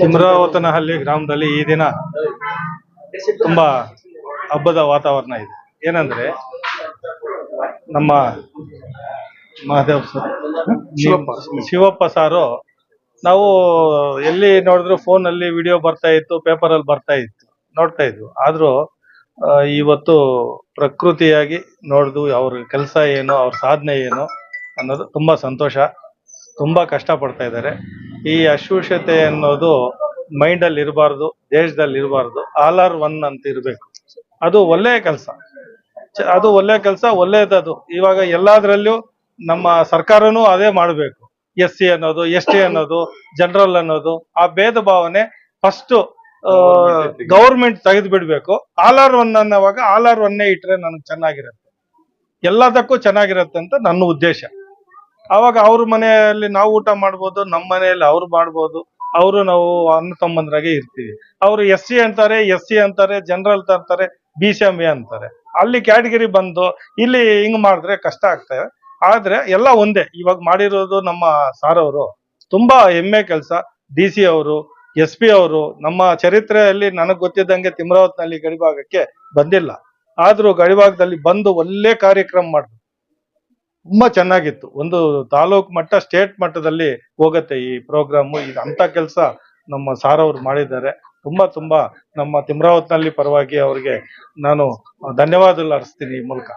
ತಿಮ್ರಾವತನಹಳ್ಳಿ ಗ್ರಾಮದಲ್ಲಿ ಈ ದಿನ ತುಂಬಾ ಹಬ್ಬದ ವಾತಾವರಣ ಇದೆ. ಏನಂದ್ರೆ ನಮ್ಮ ಮಹದೇವ್ ಸರ್ ಶಿವಪ್ಪ. ಶಿವಪ್ಪ ಸಾರು ನಾವು ಎಲ್ಲಿ ನೋಡಿದ್ರು ಫೋನ್ ಅಲ್ಲಿ ವಿಡಿಯೋ ಬರ್ತಾ ಇತ್ತು ಪೇಪರ್ ಅಲ್ಲಿ ಬರ್ತಾ ಇತ್ತು ನೋಡ್ತಾ ಇದ್ವು. ಆದ್ರೂ ಇವತ್ತು ಪ್ರಕೃತಿಯಾಗಿ ನೋಡ್ದು ಅವ್ರ ಕೆಲಸ ಏನು ಅವ್ರ ಸಾಧನೆ ಏನು ಅನ್ನೋದು ತುಂಬಾ ಸಂತೋಷ ತುಂಬಾ ಕಷ್ಟ ಪಡ್ತಾ ಇದ್ದಾರೆ. ಈ ಅಸ್ಪೃಶ್ಯತೆ ಅನ್ನೋದು ಮೈಂಡ್ ಅಲ್ಲಿ ಇರಬಾರ್ದು, ದೇಶದಲ್ಲಿ ಇರಬಾರ್ದು ಆಲ್ ಆರ್ ಒನ್ ಅಂತ ಇರಬೇಕು. ಅದು ಒಳ್ಳೆಯ ಕೆಲಸ. ಅದು ಒಳ್ಳೆ ಕೆಲಸ, ಒಳ್ಳೇದದು. ಇವಾಗ ಎಲ್ಲಾದ್ರಲ್ಲೂ ನಮ್ಮ ಸರ್ಕಾರನೂ ಅದೇ ಮಾಡಬೇಕು. ಎಸ್ ಸಿ ಅನ್ನೋದು, ಎಸ್ ಟಿ ಅನ್ನೋದು ಜನರಲ್ ಅನ್ನೋದು, ಆ ಭೇದ ಭಾವನೆ ಫಸ್ಟ್ ಗೌರ್ಮೆಂಟ್ ತೆಗೆದು ಬಿಡ್ಬೇಕು ಆಲ್ ಆರ್ ಒನ್ ಅನ್ನೋವಾಗ ಆಲ್ ಆರ್ ಒನ್ನೇ ಇಟ್ರೆ ನನಗೆ ಚೆನ್ನಾಗಿರುತ್ತೆ. ಎಲ್ಲದಕ್ಕೂ ಚೆನ್ನಾಗಿರುತ್ತೆ ಅಂತ ನನ್ನ ಉದ್ದೇಶ. ಅವಾಗ ಅವ್ರ ಮನೆಯಲ್ಲಿ ನಾವು ಊಟ ಮಾಡ್ಬೋದು ನಮ್ಮ ಮನೆಯಲ್ಲಿ ಅವ್ರು ಮಾಡ್ಬೋದು. ಅವರು ನಾವು ಅನ್ನ ತಮ್ಮಂದ್ರಾಗೆ ಇರ್ತೀವಿ. ಅವರು ಎಸ್ ಸಿ ಅಂತಾರೆ, ಎಸ್ ಸಿ ಅಂತಾರೆ, ಜನರಲ್ ತರ್ತಾರೆ, ಬಿ ಸಿ ಎಂ ಎ ಅಂತಾರೆ. ಅಲ್ಲಿ ಕ್ಯಾಟಗಿರಿ ಬಂದು ಇಲ್ಲಿ ಹಿಂಗ್ ಮಾಡಿದ್ರೆ ಕಷ್ಟ ಆಗ್ತದೆ. ಆದ್ರೆ ಎಲ್ಲ ಒಂದೇ, ಇವಾಗ ಮಾಡಿರೋದು ನಮ್ಮ ಸಾರ್ ಅವರು. ತುಂಬಾ ಹೆಮ್ಮೆ ಕೆಲಸ. ಡಿ ಸಿ ಅವರು, ಎಸ್ ಪಿ ಅವರು, ನಮ್ಮ ಚರಿತ್ರೆಯಲ್ಲಿ ನನಗೆ ಗೊತ್ತಿದ್ದಂಗೆ ತಿಮ್ರಾವತ್ನಲ್ಲಿ ಗಡಿಭಾಗಕ್ಕೆ ಬಂದಿಲ್ಲ. ಆದ್ರೂ ಗಡಿಭಾಗದಲ್ಲಿ ಬಂದು ಒಳ್ಳೆ ಕಾರ್ಯಕ್ರಮ ಮಾಡಿದ್ರು ತುಂಬಾ ಚೆನ್ನಾಗಿತ್ತು. ಒಂದು ತಾಲೂಕ್ ಮಟ್ಟ, ಸ್ಟೇಟ್ ಮಟ್ಟದಲ್ಲಿ ಹೋಗತ್ತೆ ಈ ಪ್ರೋಗ್ರಾಮ್ ಇದು ಅಂತ ಕೆಲಸ ನಮ್ಮ ಸಾರ್ ಅವರು ಮಾಡಿದ್ದಾರೆ. ತುಂಬಾ ತುಂಬಾ ನಮ್ಮ ತಿಮ್ರಾವತ್ನಲ್ಲಿ ಪರವಾಗಿ ಅವರಿಗೆ ನಾನು ಧನ್ಯವಾದಗಳು ಅರ್ಸ್ತೀನಿ ಈ ಮೂಲಕ.